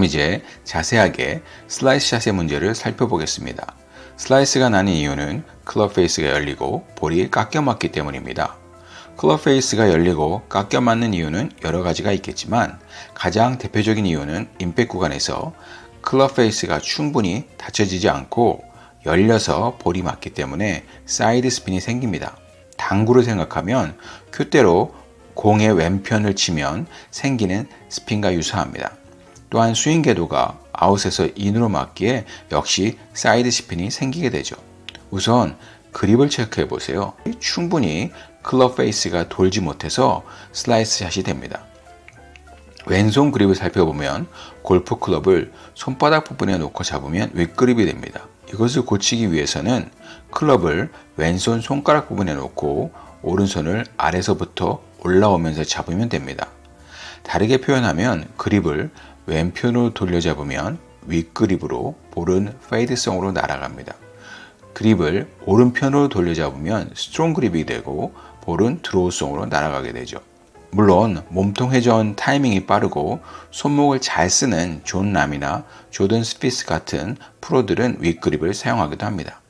그럼 이제 자세하게 슬라이스 샷의 문제를 살펴보겠습니다. 슬라이스가 나는 이유는 클럽 페이스가 열리고 볼이 깎여 맞기 때문입니다. 클럽 페이스가 열리고 깎여 맞는 이유는 여러 가지가 있겠지만 가장 대표적인 이유는 임팩 구간에서 클럽 페이스가 충분히 닫혀지지 않고 열려서 볼이 맞기 때문에 사이드 스핀이 생깁니다. 당구를 생각하면 큐대로 공의 왼편을 치면 생기는 스핀과 유사합니다. 또한 스윙 궤도가 아웃에서 인으로 맞기에 역시 사이드 스핀이 생기게 되죠. 우선 그립을 체크해 보세요. 충분히 클럽 페이스가 돌지 못해서 슬라이스 샷이 됩니다. 왼손 그립을 살펴보면 골프 클럽을 손바닥 부분에 놓고 잡으면 윗그립이 됩니다. 이것을 고치기 위해서는 클럽을 왼손 손가락 부분에 놓고 오른손을 아래서부터 올라오면서 잡으면 됩니다. 다르게 표현하면 그립을 왼편으로 돌려 잡으면 윗그립으로 볼은 페이드성으로 날아갑니다. 그립을 오른편으로 돌려 잡으면 스트롱 그립이 되고 볼은 드로우성으로 날아가게 되죠. 물론 몸통 회전 타이밍이 빠르고 손목을 잘 쓰는 존 람이나 조던 스피스 같은 프로들은 윗그립을 사용하기도 합니다.